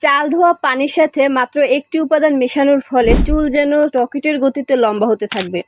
চাল ধোয়া পানির সাথে মাত্র একটি উপাদান মেশানোর ফলে চুল যেন রকেটের গতিতে লম্বা হতে থাকবে।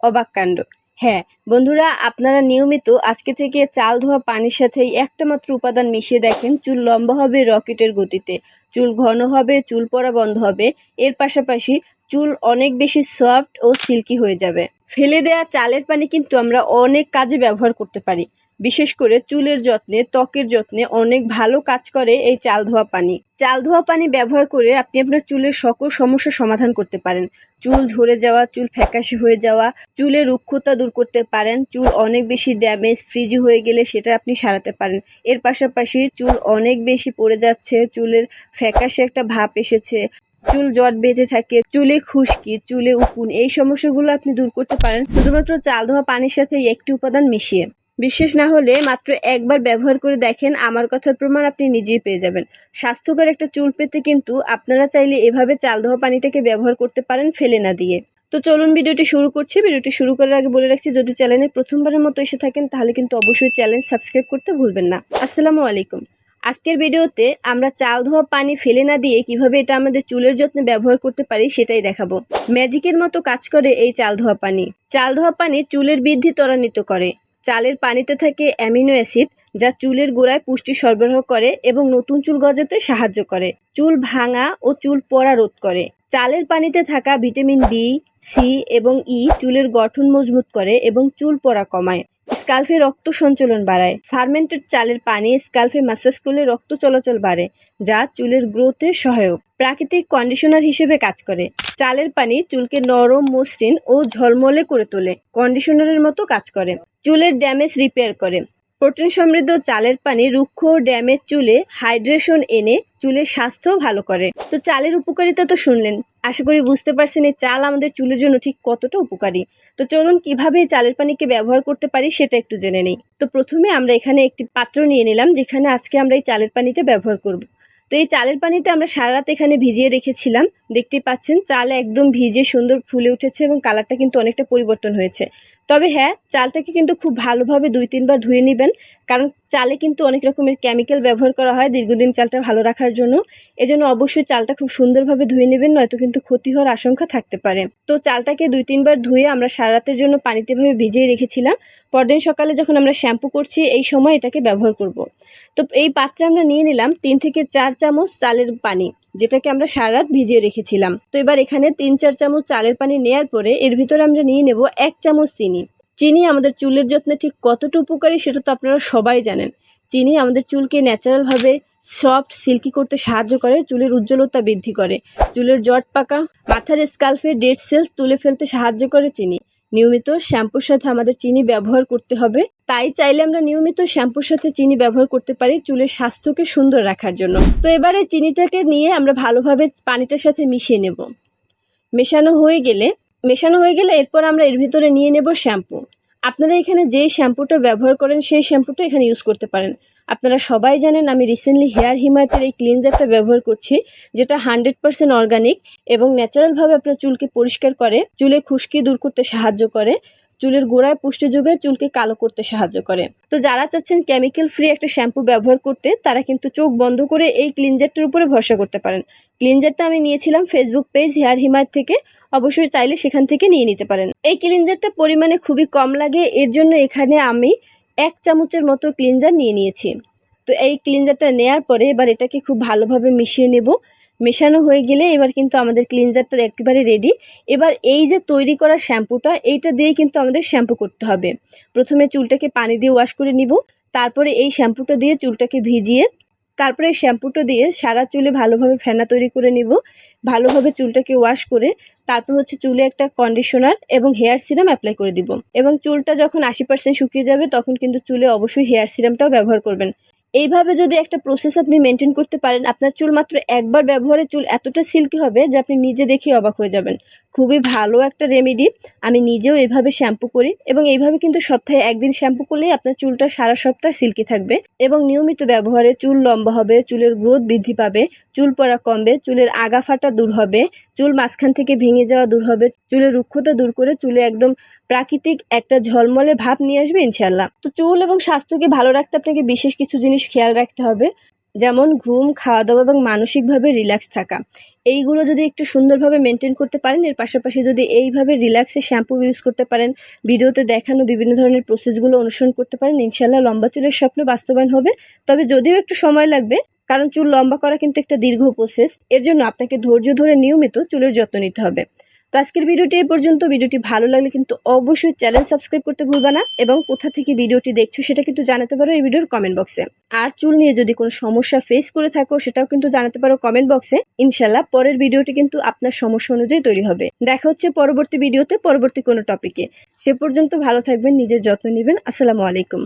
অবাক কাণ্ড। হ্যাঁ বন্ধুরা, আপনারা নিয়মিত আজকে থেকে চাল ধোয়া পানির সাথে একটা মাত্র উপাদান মিশিয়ে দেখেন, চুল লম্বা হবে রকেটের গতিতে। চুল ঘন হবে, চুল পড়া বন্ধ হবে। এর পাশাপাশি চুল অনেক বেশি সফট ও সিল্কি হয়ে যাবে। ফেলে দেয়া চালের পানি কিন্তু আমরা অনেক কাজে ব্যবহার করতে পারি। বিশেষ করে চুলের যত্নে, ত্বকের যত্নে অনেক ভালো কাজ করে এই চাল ধোয়া পানি। চাল ধোয়া পানি ব্যবহার করে আপনি আপনার চুলের সকল সমস্যার সমাধান করতে পারেন। চুল ঝরে যাওয়া, চুল ফ্যাকাশে হয়ে যাওয়া, চুলের রুক্ষতা দূর করতে পারেন, চুল অনেক বেশি ড্যামেজ, ফ্রিজি হয়ে গেলে সেটা আপনি সারাতে পারেন। এর পাশাপাশি চুল অনেক বেশি পড়ে যাচ্ছে, চুলের ফ্যাকাশে একটা ভাব এসেছে, চুল জট বেঁধে থাকে, চুলে খুশকি, চুলে উকুন, এই সমস্যাগুলো আপনি দূর করতে পারেন। শুধুমাত্র চাল ধোয়া পানির সাথে একটি উপাদান মিশিয়ে। বিশ্বাস না হলে মাত্র একবার ব্যবহার করে দেখেন, আমার কথার প্রমাণ আপনি নিজেই পেয়ে যাবেন। স্বাস্থ্যকর একটা চুল পেতে কিন্তু আপনারা চাইলে এভাবে চাল ধোয়া পানিটাকে ব্যবহার করতে পারেন ফেলে না দিয়ে। তো চলুন ভিডিওটি শুরু করছি। ভিডিওটি শুরু করার আগে বলে রাখছি, যদি চ্যানেলে প্রথমবারের মতো এসে থাকেন, তাহলে কিন্তু অবশ্যই চ্যানেল সাবস্ক্রাইব করতে ভুলবেন না। আসসালামু আলাইকুম। আজকের ভিডিওতে আমরা চাল ধোয়া পানি ফেলে না দিয়ে কীভাবে এটা আমাদের চুলের যত্নে ব্যবহার করতে পারি সেটাই দেখাবো। ম্যাজিকের মতো কাজ করে এই চাল ধোয়া পানি। চাল ধোয়া পানি চুলের বৃদ্ধি ত্বরান্বিত করে। চালের পানিতে থাকে অ্যামিনো অ্যাসিড, যা চুলের গোড়ায় পুষ্টি সরবরাহ করে এবং নতুন চুল গজাতে সাহায্য করে। চুল ভাঙা ও চুল পড়া রোধ করে। চালের পানিতে থাকা ভিটামিন বি, সি এবং ই চুলের গঠন মজবুত করে এবং চুল পড়া কমায়। স্কাল্ফে রক্ত সঞ্চালন বাড়ায়। ফার্মেন্টেড চালের পানি স্কাল্ফে মাসাজ করলে রক্ত চলাচল বাড়ে, যা চুলের গ্রোথে সহায়ক। প্রাকৃতিক কন্ডিশনার হিসেবে কাজ করে। চালের পানি চুলকে নরম মসৃণ ও ঝলমলে করে তোলে। কন্ডিশনারের মতো কাজ করে। চুলের ড্যামেজ রিপেয়ার করে। প্রোটিন সমৃদ্ধ চালের পানি রুক্ষ ড্যামেজ চুলে হাইড্রেশন এনে চুলের স্বাস্থ্য ভালো করে। তো চালের উপকারিতা তো শুনলেন। আশা করি বুঝতে পারছেন এই চাল আমাদের চুলের জন্য ঠিক কতটা উপকারী। তো চলুন কীভাবে চালের পানিকে ব্যবহার করতে পারি সেটা একটু জেনে নেই। তো প্রথমে আমরা এখানে একটি পাত্র নিয়ে নিলাম, যেখানে আজকে আমরা এই চালের পানিটা ব্যবহার করব। তো এই চালের পানিটা আমরা সারা রাত এখানে ভিজিয়ে রেখেছিলাম। দেখতে পাচ্ছেন, চাল একদম ভিজে সুন্দর ফুলে উঠেছে এবং কালারটা কিন্তু অনেকটা পরিবর্তন হয়েছে। তবে হ্যাঁ চালটাকে কিন্তু খুব ভালোভাবে দুই তিনবার ধুয়ে নেবেন। কারণ চালে কিন্তু অনেক রকমের কেমিক্যাল ব্যবহার করা হয় দীর্ঘদিন চালটা ভালো রাখার জন্য। এজন্য অবশ্যই চালটা খুব সুন্দরভাবে ধুয়ে নেবেন, নয়তো কিন্তু ক্ষতি হওয়ার আশঙ্কা থাকতে পারে। তো চালটাকে দুই তিনবার ধুয়ে আমরা সারা রাতের জন্য পানিতে ভাবে ভিজিয়ে রেখেছিলাম। পরদিন সকালে যখন আমরা শ্যাম্পু করছি, এই সময় এটাকে ব্যবহার করব। তো এই পাত্রে আমরা নিয়ে নিলাম তিন থেকে চার চামচ চালের পানি। যেটাকে আমরা সারা রাত ভিজিয়ে রেখেছিলাম। তো এবার এখানে তিন চার চামচ চালের পানি নেয়ার পরে এর ভিতরে আমরা নিয়ে নেব এক চামচ চিনি। চিনি আমাদের চুলের যত্নে ঠিক কতটা উপকারী সেটা তো আপনারা সবাই জানেন। চিনি আমাদের চুলকে ন্যাচারালভাবে সফট সিল্কি করতে সাহায্য করে, চুলের উজ্জ্বলতা বৃদ্ধি করে। চুলের জট পাকা, মাথার স্কাল্ফে ডেড সেলস তুলে ফেলতে সাহায্য করে চিনি। নিয়মিত শ্যাম্পুর সাথে আমাদের চিনি ব্যবহার করতে হবে। তাই চাইলে আমরা নিয়মিত শ্যাম্পুর সাথে চিনি ব্যবহার করতে পারি চুলের স্বাস্থ্যকে সুন্দর রাখার জন্য। তো এবারে চিনিটাকে নিয়ে আমরা ভালোভাবে পানিটার সাথে মিশিয়ে নেব। মেশানো হয়ে গেলে, মেশানো হয়ে গেলে এরপর আমরা এর ভিতরে নিয়ে নেব শ্যাম্পু। আপনারা এখানে যে শ্যাম্পুটা ব্যবহার করেন সেই শ্যাম্পুটা এখানে ইউজ করতে পারেন। আপনারা সবাই জানেন আমি রিসেন্টলি হেয়ার হিমায়তের এই ক্লিনজারটা ব্যবহার করছি, যেটা হান্ড্রেড পার্সেন্ট অর্গানিক এবং ন্যাচারালভাবে আপনার চুলকে পরিষ্কার করে, চুলে খুশকি দূর করতে সাহায্য করে, চুলের গোড়ায় পুষ্টি যোগায় চুলকে কালো করতে সাহায্য করে। তো যারা চাচ্ছেন কেমিক্যাল ফ্রি একটা শ্যাম্পু ব্যবহার করতে, তারা কিন্তু চোখ বন্ধ করে এই ক্লিনজারটার উপরে ভরসা করতে পারেন। ক্লিনজারটা আমি নিয়েছিলাম ফেসবুক পেজ হেয়ার হিমায়ত থেকে, অবশ্যই চাইলে সেখান থেকে নিয়ে নিতে পারেন। এই ক্লিনজারটা পরিমাণে খুবই কম লাগে, এর জন্য এখানে আমি এক চামচের মতো ক্লিনজার নিয়ে নিয়েছি। তো এই ক্লিনজারটা নেয়ার পরে এবার এটাকে খুব ভালোভাবে মিশিয়ে নেব। মেশানো হয়ে গেলে এবার কিন্তু আমাদের ক্লিনজারটা একেবারে রেডি এবার এই যে তৈরি করা শ্যাম্পুটা, এইটা দিয়ে কিন্তু আমাদের শ্যাম্পু করতে হবে। প্রথমে চুলটাকে পানি দিয়ে ওয়াশ করে নিব। তারপরে এই শ্যাম্পুটা দিয়ে চুলটাকে ভিজিয়ে তারপরে এই শ্যাম্পুটা দিয়ে সারা চুলে ভালোভাবে ফেনা তৈরি করে নিব। ভালোভাবে চুলটাকে ওয়াশ করে তারপর হচ্ছে চুলে একটা কন্ডিশনার এবং হেয়ার সিরাম অ্যাপ্লাই করে দিব। এবং চুলটা যখন আশি পার্সেন্ট শুকিয়ে যাবে তখন কিন্তু চুলে অবশ্যই হেয়ার সিরামটাও ব্যবহার করবেন। এইভাবে যদি একটা প্রসেস আপনি মেনটেন করতে পারেন, আপনার চুল মাত্র একবার ব্যবহারে চুল এতটা সিল্কি হবে যে আপনি নিজে দেখেই অবাক হয়ে যাবেন। খুবই ভালো একটা রেমেডি আমি নিজেও এভাবে শ্যাম্পু করি এবং এইভাবে কিন্তু সপ্তাহে একদিন শ্যাম্পু করলেই আপনার চুলটা সারা সপ্তাহ সিল্কি থাকবে এবং নিয়মিত ব্যবহারে চুল লম্বা হবে, চুলের গ্রোথ বৃদ্ধি পাবে, চুল পড়া কমবে, চুলের আগা ফাটা দূর হবে, চুল মাঝখান থেকে ভেঙে যাওয়া দূর হবে, চুলের রুক্ষতা দূর করে চুলে একদম প্রাকৃতিক একটা ঝলমলে ভাব নিয়ে আসবে ইনশাল্লাহ তো চুল এবং স্বাস্থ্যকে ভালো রাখতে আপনাকে বিশেষ কিছু জিনিস খেয়াল রাখতে হবে। যেমন ঘুম খাওয়া দাওয়া এবং মানসিকভাবে রিল্যাক্স থাকা। এইগুলো যদি একটু সুন্দরভাবে মেনটেন করতে পারেন, এর পাশাপাশি যদি এইভাবে রিল্যাক্সে শ্যাম্পু ইউজ করতে পারেন, ভিডিওতে দেখানো বিভিন্ন ধরনের প্রসেসগুলো অনুসরণ করতে পারেন ইনশাল্লাহ লম্বা চুলের স্বপ্ন বাস্তবায়ন হবে। তবে যদিও একটু সময় লাগবে, কারণ চুল লম্বা করা কিন্তু একটা দীর্ঘ প্রসেস এর জন্য আপনাকে ধৈর্য ধরে নিয়মিত চুলের যত্ন নিতে হবে। আজকের ভিডিওটি এই পর্যন্ত। ভিডিওটি ভালো লাগলে কিন্তু অবশ্যই চ্যানেল সাবস্ক্রাইব করতে ভুলবা না এবং কোথা থেকে ভিডিওটি দেখছ সেটা কিন্তু জানাতে পারো এই ভিডিওর কমেন্ট বক্সে আর চুল নিয়ে যদি কোনো সমস্যা ফেস করে থাকো, সেটাও কিন্তু জানাতে পারো কমেন্ট বক্সে ইনশাল্লাহ পরের ভিডিওটি কিন্তু আপনার সমস্যা অনুযায়ী তৈরি হবে। দেখা হচ্ছে পরবর্তী ভিডিওতে, পরবর্তী কোনো টপিকে সে পর্যন্ত ভালো থাকবেন, নিজের যত্ন নেবেন। আসসালামু আলাইকুম।